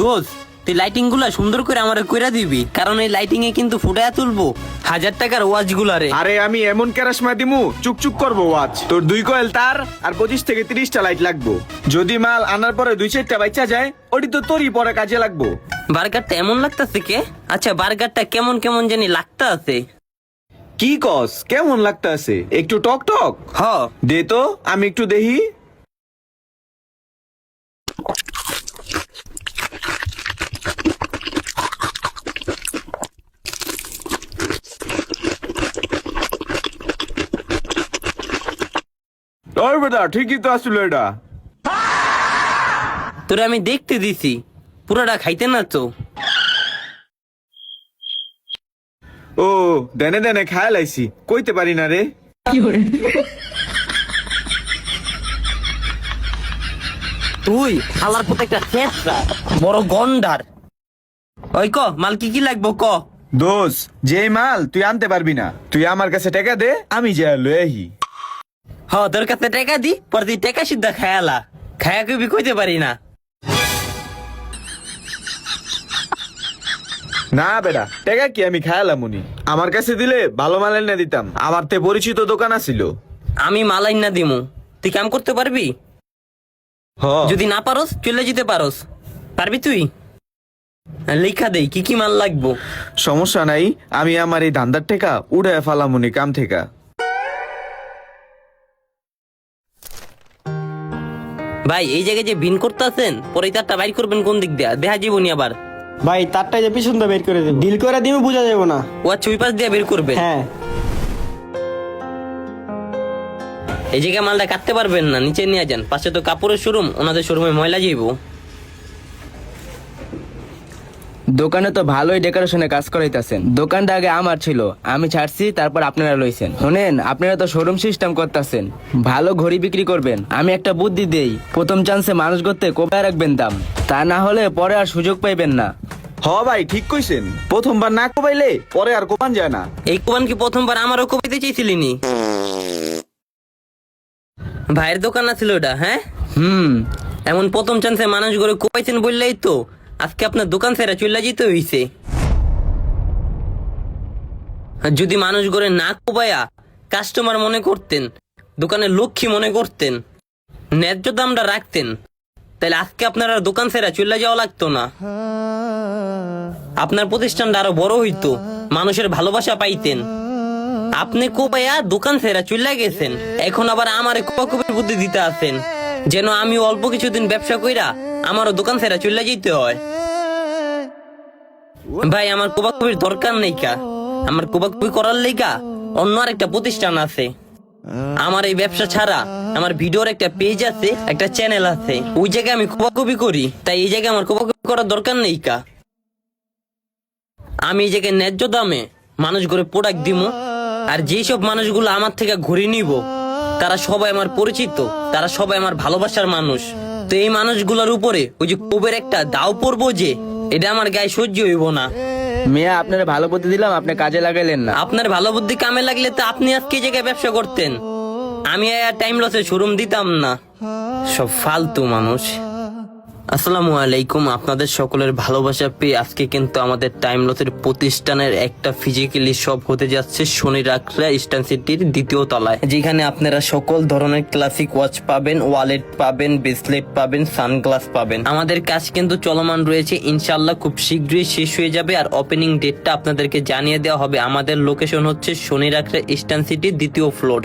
দোষ তুই লাইটিংগুলা সুন্দর করে আমার কইরা দিবি কারণ এই লাইটিং এ কিন্তু ফুটায়া তুলবো হাজার টাকার ওয়াচ গুলারে আরে আমি এমন ক্যারাসমা দিমু চুকচুক করব ওয়াচ তোর দুই কয়েল তার আর পঁচিশ থেকে তিরিশটা লাইট লাগবো। যদি মাল আনার পরে দুই চারটা বাইচা যায় ওটি তো তোরই পরে কাজে লাগবো। বার্গারটা এমন লাগতাছে কে? আচ্ছা বার্গারটা কেমন কেমন জানি লাগতা আছে কি কস কেমন লাগতে আছে একটু টক টক? হ। দে তো আমি একটু দেখি। ওই বেটা ঠিকই তো আসলো এটা। তোরে আমি দেখতে দিছি পুরোটা খাইতে না তো। ও দেনে দেনে খায় লাইছি কইতে পারি না রে। তুই হালার পথে একটা শেষরা বড় গন্ডার। ওই ক মাল কি কি লাগবো ক? দোষ যে মাল তুই আনতে পারবি না তুই আমার কাছে টাকা দে আমি যা লয়ে আহি। হ তোর কাছে টাকা দি পর তুই টাকা সিদ্ধা খায়ালা খায়া কবি কইতে পারি না। না বেটা টাকা কি আমি খায়ালাম উনি? আমার কাছে দিলে ভালো মাল এনে দিতাম। আমার তে পরিচিত দোকান আছিল। আমি মালাই না দিমু। তুই কাম করতে পারবি? হ। যদি না পারোস চলে যেতে পারোস। পারবি তুই? লেখা দেই কি কি মাল লাগবো? সমস্যা নাই আমি আমার এই ধান্দার টাকা উড়ে ফেলাম উনি কাম থেকে। ভাই এই জায়গায় যে বিন করতে আছেন পরে এই তারটা বাইর করবেন কোন দিক দিয়ে? দেখা জীবনি আবার। ভাই তারটা যে পিছন দিয়ে বের করে দেবো। ডিল করে দিবে বোঝা যাবে না। ও আচ্ছা ওই পাশ দিয়ে বের করবে? হ্যাঁ। এই জায়গায় মালটা কাটতে পারবেন না নিচে নিয়ে যান। পাশে তো কাপড়ের শোরুম ওনাদের শোরুমে ময়লা যাইবো। দোকানে তো ভালোই ডেকোরেশনে কাজ করাইতেছেন। দোকানটা আগে আমার ছিল আমি ছাড়ছি তারপর আপনারা লইছেন। শোনেন আপনারা তো শোরুম সিস্টেম করতেছেন। ভালো ঘড়ি বিক্রি করবেন। আমি একটা বুদ্ধি দেই প্রথম চান্সে মানুষ করতে কোপায় রাখবেন দাম। তা না হলে পরে আর সুযোগ পাইবেন না। হ ভাই ঠিক কইছেন। প্রথমবার না কোবাইলে পরে আর কোপান যায় না। এই কোবান কি প্রথমবার আমারও কবিতে চেয়েছিলিনি ভাইয়ের দোকান আছিল ওটা হ্যাঁ? হুম। এমন প্রথম চান্সে মানুষ করে কোপাইছেন বললেই তো আজকে আপনার দোকান সেরা চলে যেতে হইছে। যদি মানুষ করে না কোপায়া কাস্টমার মনে করতেন দোকানের লক্ষ্মী মনে করতেন, ন্যায্য দামটা রাখতেন, তাহলে আজকে আপনারা দোকান সেরা চলে যাওয়া লাগতো না। আপনার প্রতিষ্ঠানটা আরও বড় হইতো, মানুষের ভালোবাসা পাইতেন। আপনি কোপাইয়া দোকান ফেরা চলে গেছেন, এখন আবার আমার কোপাকুপির বুদ্ধি দিতে আছেন, যেন আমি অল্প কিছুদিন ব্যবসা কইরা আমারও দোকান ফেরা চলে যেতে হয়। ভাই, আমার কোপাকুপির দরকার নেই কা। আমার কোপাকুপি করার লেগা অন্য আরেকটা প্রতিষ্ঠান আছে। আমার এই ব্যবসা ছাড়া আমার ভিডিওর একটা পেজ আছে, একটা চ্যানেল আছে। ওই জায়গায় আমি কোপাকুপি করি, তাই এই জায়গায় আমার কোপাকুপি করার দরকার নেই কা। আমি এই জায়গায় ন্যায্য দামে মানুষ করে প্রোডাক্ট দিমু, আর যেসব মানুষগুলো আমার থেকে ঘুরে নিব, তারা সবাই আমার পরিচিত, তারা সবাই আমার ভালোবাসার মানুষ। তো এই মানুষগুলোর উপরে ওই যে কোবের একটা দাও পড়ব যে এটা আমার গায়ে সহ্য হইব না। মেয়া আপনার ভালো বুদ্ধি দিলাম আপনি কাজে লাগাইলেন না। আপনার ভালো বুদ্ধি কামে লাগলে তো আপনি আজকে এই জায়গায় ব্যবসা করতেন। আমি আর টাইম লসে শোরুম দিতাম না। সব ফালতু মানুষ। আসসালামু আলাইকুম। আপনাদের সকলের ভালোবাসা পেয়ে আজকে কিন্তু আমাদের টাইম লসের প্রতিষ্ঠানের একটা ফিজিক্যালি সব হতে যাচ্ছে শনি রাখরা ইস্টার্ন সিটির দ্বিতীয় তলায়। যেখানে আপনারা সকল ধরনের ক্লাসিক ওয়াচ পাবেন ওয়ালেট পাবেন ব্রেসলেট পাবেন সানগ্লাস পাবেন। আমাদের কাজ কিন্তু চলমান রয়েছে। ইনশাল্লাহ খুব শীঘ্রই শেষ হয়ে যাবে আর ওপেনিং ডেটটা আপনাদেরকে জানিয়ে দেওয়া হবে। আমাদের লোকেশন হচ্ছে শনি রাখরা ইস্টার্ন সিটির দ্বিতীয় ফ্লোর